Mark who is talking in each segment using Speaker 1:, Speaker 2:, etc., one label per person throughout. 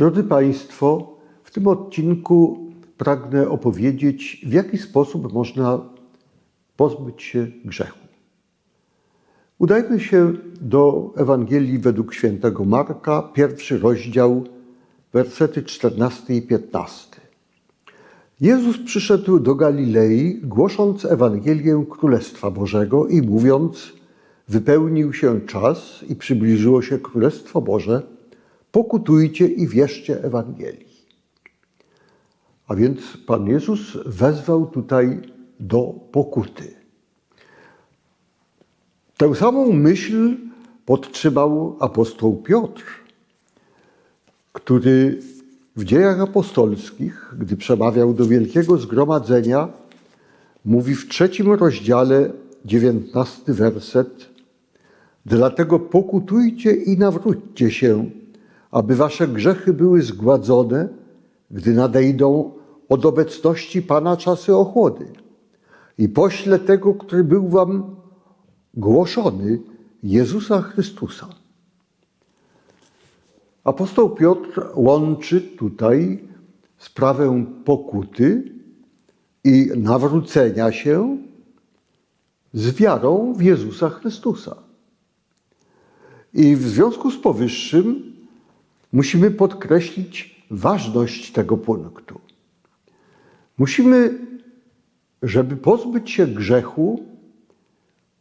Speaker 1: Drodzy Państwo, w tym odcinku pragnę opowiedzieć, w jaki sposób można pozbyć się grzechu. Udajmy się do Ewangelii według świętego Marka, pierwszy rozdział, wersety 14 i 15. Jezus przyszedł do Galilei, głosząc Ewangelię Królestwa Bożego i mówiąc: Wypełnił się czas i przybliżyło się Królestwo Boże, pokutujcie i wierzcie Ewangelii. A więc Pan Jezus wezwał tutaj do pokuty. Tę samą myśl podtrzymał apostoł Piotr, który w dziejach apostolskich, gdy przemawiał do wielkiego zgromadzenia, mówi w trzecim rozdziale, dziewiętnasty werset: Dlatego pokutujcie i nawróćcie się, aby wasze grzechy były zgładzone, gdy nadejdą od obecności Pana czasy ochłody. I pośle tego, który był wam głoszony, Jezusa Chrystusa. Apostoł Piotr łączy tutaj sprawę pokuty i nawrócenia się z wiarą w Jezusa Chrystusa. I w związku z powyższym musimy podkreślić ważność tego punktu. Musimy, żeby pozbyć się grzechu,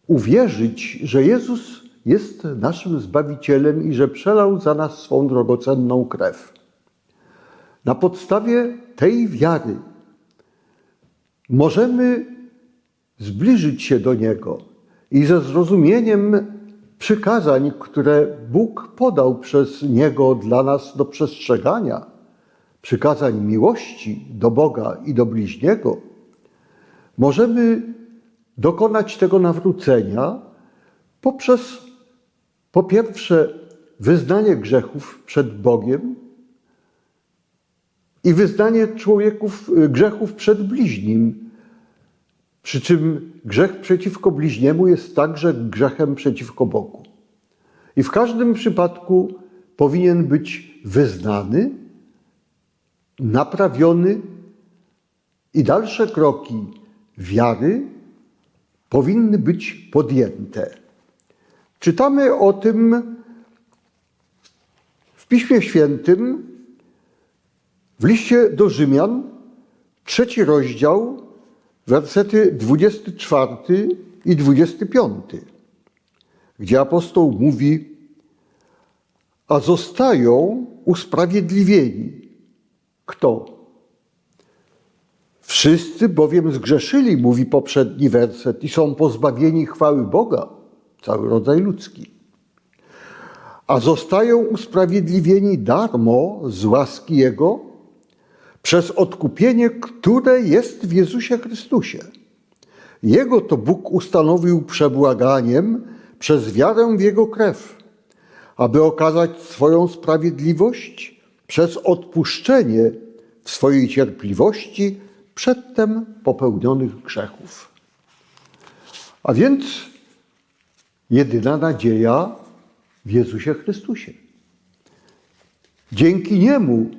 Speaker 1: uwierzyć, że Jezus jest naszym Zbawicielem i że przelał za nas swą drogocenną krew. Na podstawie tej wiary możemy zbliżyć się do Niego i ze zrozumieniem przykazań, które Bóg podał przez Niego dla nas do przestrzegania, przykazań miłości do Boga i do bliźniego, możemy dokonać tego nawrócenia poprzez po pierwsze wyznanie grzechów przed Bogiem i wyznanie człowieków grzechów przed bliźnim. Przy czym grzech przeciwko bliźniemu jest także grzechem przeciwko Bogu. I w każdym przypadku powinien być wyznany, naprawiony i dalsze kroki wiary powinny być podjęte. Czytamy o tym w Piśmie Świętym, w liście do Rzymian, trzeci rozdział, wersety 24 i 25, gdzie apostoł mówi: A zostają usprawiedliwieni. Kto? Wszyscy bowiem zgrzeszyli, mówi poprzedni werset, i są pozbawieni chwały Boga, cały rodzaj ludzki. A zostają usprawiedliwieni darmo z łaski Jego przez odkupienie, które jest w Jezusie Chrystusie. Jego to Bóg ustanowił przebłaganiem przez wiarę w Jego krew, aby okazać swoją sprawiedliwość przez odpuszczenie w swojej cierpliwości przedtem popełnionych grzechów. A więc jedyna nadzieja w Jezusie Chrystusie. Dzięki Niemu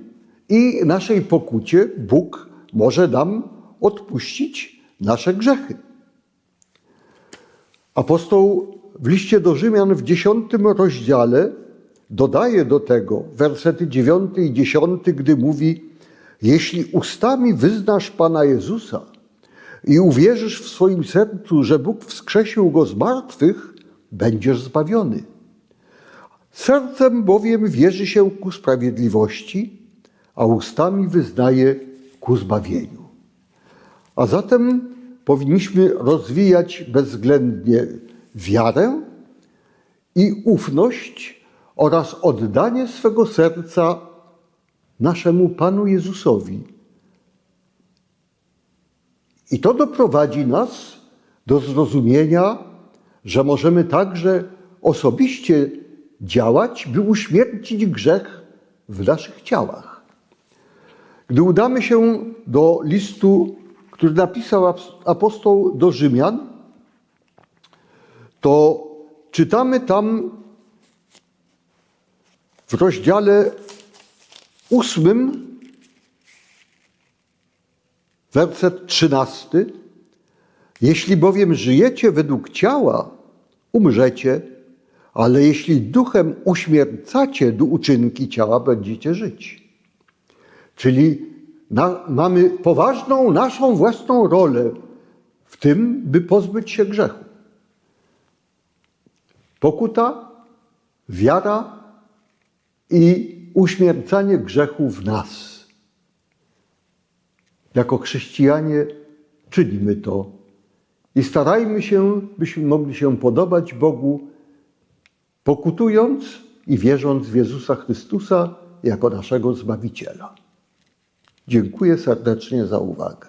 Speaker 1: i naszej pokucie Bóg może nam odpuścić nasze grzechy. Apostoł w liście do Rzymian w dziesiątym rozdziale dodaje do tego wersety dziewiąty i dziesiąty, gdy mówi: Jeśli ustami wyznasz Pana Jezusa i uwierzysz w swoim sercu, że Bóg wskrzesił go z martwych, będziesz zbawiony. Sercem bowiem wierzy się ku sprawiedliwości, a ustami wyznaje ku zbawieniu. A zatem powinniśmy rozwijać bezwzględnie wiarę i ufność oraz oddanie swego serca naszemu Panu Jezusowi. I to doprowadzi nas do zrozumienia, że możemy także osobiście działać, by uśmiercić grzech w naszych ciałach. Gdy udamy się do listu, który napisał apostoł do Rzymian, to czytamy tam w rozdziale ósmym, werset trzynasty. Jeśli bowiem żyjecie według ciała, umrzecie, ale jeśli duchem uśmiercacie do uczynki ciała, będziecie żyć. Czyli na, mamy poważną naszą własną rolę w tym, by pozbyć się grzechu. Pokuta, wiara i uśmiercanie grzechu w nas. Jako chrześcijanie czynimy to i starajmy się, byśmy mogli się podobać Bogu, pokutując i wierząc w Jezusa Chrystusa jako naszego Zbawiciela. Dziękuję serdecznie za uwagę.